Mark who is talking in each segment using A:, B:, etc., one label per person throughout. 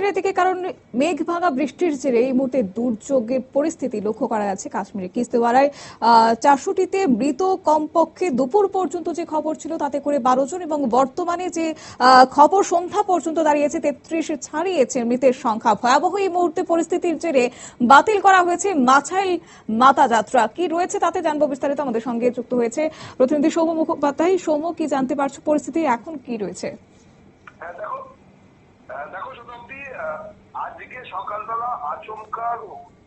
A: কাশ্মীরের দিকে কারণ মেঘ ভাঙা বৃষ্টির জেরে এই মুহূর্তে দুর্যোগের পরিস্থিতি লক্ষ্য করা যাচ্ছে কাশ্মীরের কিস্তেওয়ারায় চারশোটিতে মৃত কমপক্ষে দুপুর পর্যন্ত যে খবর ছিল তাতে করে বারো জন এবং বর্তমানে যে খবর সন্ধ্যা পর্যন্ত দাঁড়িয়েছে তেত্রিশ ছাড়িয়েছে মৃতের সংখ্যা। ভয়াবহ এই মুহূর্তে পরিস্থিতির জেরে বাতিল করা হয়েছে মাছাইল মাতা যাত্রা। কি রয়েছে তাতে জানব বিস্তারিত আমাদের সঙ্গে যুক্ত হয়েছে প্রতিনিধি সৌম্য মুখোপাধ্যায়। সৌম্য, কি জানতে পারছ পরিস্থিতি? এখন কি রয়েছে?
B: হ্যাঁ দেখো আহ, দেখো শতাব্দী আহ, আজকে সকালবেলা আচমকা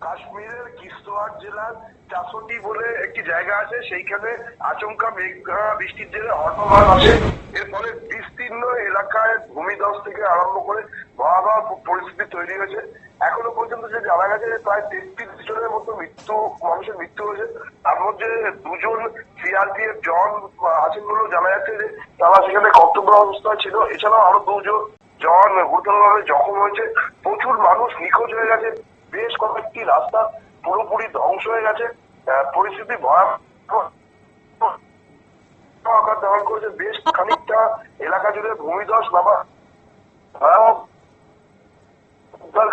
B: কাশ্মীরের কিস্তোয়ার জেলার চাষটি বলে একটি জায়গা আছে, সেইখানে আচমকা মেঘ বৃষ্টির জেরে হটমান আসে এর ফলে বিস্তীর্ণ এলাকায় ভূমিধস থেকে আরম্ভ করে ভয়াবহ পরিস্থিতি তৈরি হয়েছে। এখনও পর্যন্ত যে জানা গেছে প্রায় তেত্রিশ জনের মতো মৃত্যু, মানুষের মৃত্যু হয়েছে। তার মধ্যে দুজন সিআরপিএফ জন আছেন বলেও জানা যাচ্ছে যে তারা সেখানে কর্তব্য অবস্থায় ছিল। এছাড়াও আরও দুজন জন গুরুতরভাবে জখম হয়েছে প্রচুর মানুষ নিখোঁজ হয়ে গেছে বেশ কয়েকটি রাস্তা পুরোপুরি ধ্বংস হয়ে গেছে পরিস্থিতি ভয়াবহ আকার ধারণ করেছে বেশ খানিকটা এলাকা জুড়ে ভূমিধস বাবা ভয়াবহ উদ্ধার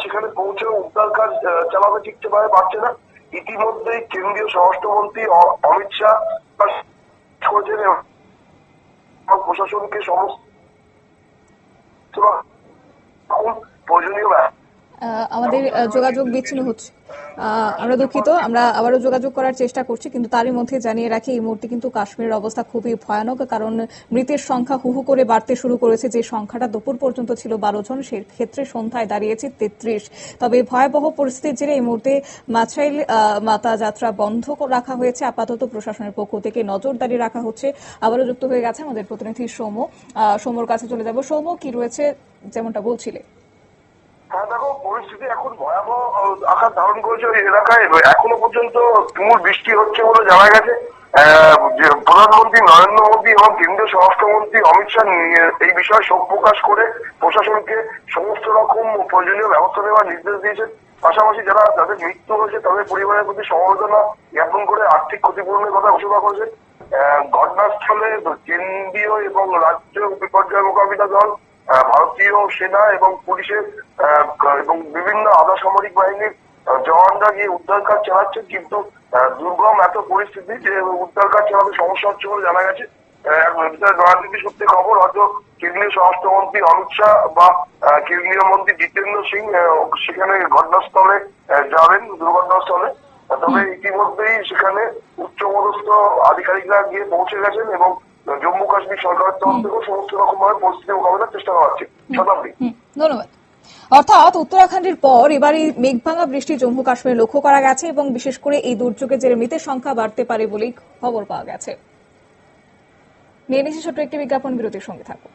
B: সেখানে পৌঁছেও উদ্ধার কাজ আহ, চালাতে ঠিকঠাকভাবে পারছে না। ইতিমধ্যেই কেন্দ্রীয় স্বরাষ্ট্রমন্ত্রী অমিত শাহ করেছেন প্রশাসনকে সমস্ত এখন প্রয়োজনীয় ব্যবস্থা
A: আহ, আমাদের যোগাযোগ বিচ্ছিন্ন হচ্ছে। আমরা দুঃখিত আমরা আবারও যোগাযোগ করার চেষ্টা করছি কিন্তু তারই মধ্যে জানিয়ে রাখি এই মুহূর্তে কিন্তু কাশ্মীরের অবস্থা খুবই ভয়ানক কারণ মৃতের সংখ্যা হুহু করে বাড়তে শুরু করেছে যে সংখ্যাটা দুপুর পর্যন্ত ছিল বারো জন সে ক্ষেত্রে সন্ধ্যায় দাঁড়িয়েছে তেত্রিশ। তবে ভয়াবহ পরিস্থিতির জেরে এই মুহূর্তে মাছাইল মাতা যাত্রা বন্ধ রাখা হয়েছে আপাতত প্রশাসনের পক্ষ থেকে নজরদারি রাখা হচ্ছে। আবারও যুক্ত হয়ে গেছে আমাদের প্রতিনিধি আহ, সৌম্যর কাছে চলে যাব। সৌম্য কি রয়েছে? যেমনটা বলছিলে।
B: পরিস্থিতি এখন ভয়াবহ আকার ধারণ করেছে ওই এলাকায়। এখনও পর্যন্ত তুমুল বৃষ্টি হচ্ছে বলে জানা গেছে। প্রধানমন্ত্রী নরেন্দ্র মোদী এবং কেন্দ্রীয় স্বরাষ্ট্রমন্ত্রী অমিত শাহ এই বিষয়ে শোক প্রকাশ করে প্রশাসনকে সমস্ত রকম প্রয়োজনীয় ব্যবস্থা নেওয়ার নির্দেশ দিয়েছেন। পাশাপাশি যারা, যাদের মৃত্যু হয়েছে, তাদের পরিবারের প্রতি সমবেদনা জ্ঞাপন করে আর্থিক ক্ষতিপূরণের কথা ঘোষণা করেছে ঘটনাস্থলে কেন্দ্রীয় এবং রাজ্য বিপর্যয় মোকাবিলা দল ভারতীয় সেনা এবং পুলিশের এবং বিভিন্ন আধা সামরিক বাহিনীর জওয়ানরা গিয়ে উদ্ধার কাজ চালাচ্ছেন কিন্তু দুর্গম এত পরিস্থিতি যে উদ্ধার কাজ চালাতে সমস্যা হচ্ছে বলে জানা গেছে। রাজনীতি সূত্রে খবর, হয়তো কেন্দ্রীয় স্বরাষ্ট্রমন্ত্রী অমিত শাহ বা কেন্দ্রীয় মন্ত্রী জিতেন্দ্র সিং সেখানে ঘটনাস্থলে যাবেন, দুর্ঘটনাস্থলে। তবে ইতিমধ্যেই সেখানে উচ্চপদস্থ আধিকারিকরা গিয়ে পৌঁছে গেছেন এবং জম্মু কাশ্মীর সরকারের তরফ থেকেও সমস্ত রকম ভাবে পরিস্থিতি মোকাবেলার চেষ্টা করা হচ্ছে শতাব্দী
A: ধন্যবাদ। অর্থাৎ উত্তরাখণ্ডের পর এবার এই মেঘভাঙা বৃষ্টি জম্মু কাশ্মীরে লক্ষ্য করা গেছে এবং বিশেষ করে এই দুর্যোগে জেরে মৃতের সংখ্যা বাড়তে পারে বলেই খবর পাওয়া গেছে। নিয়ে নিচ্ছি ছোট্ট একটি বিজ্ঞাপন বিরতির সঙ্গে থাকুন।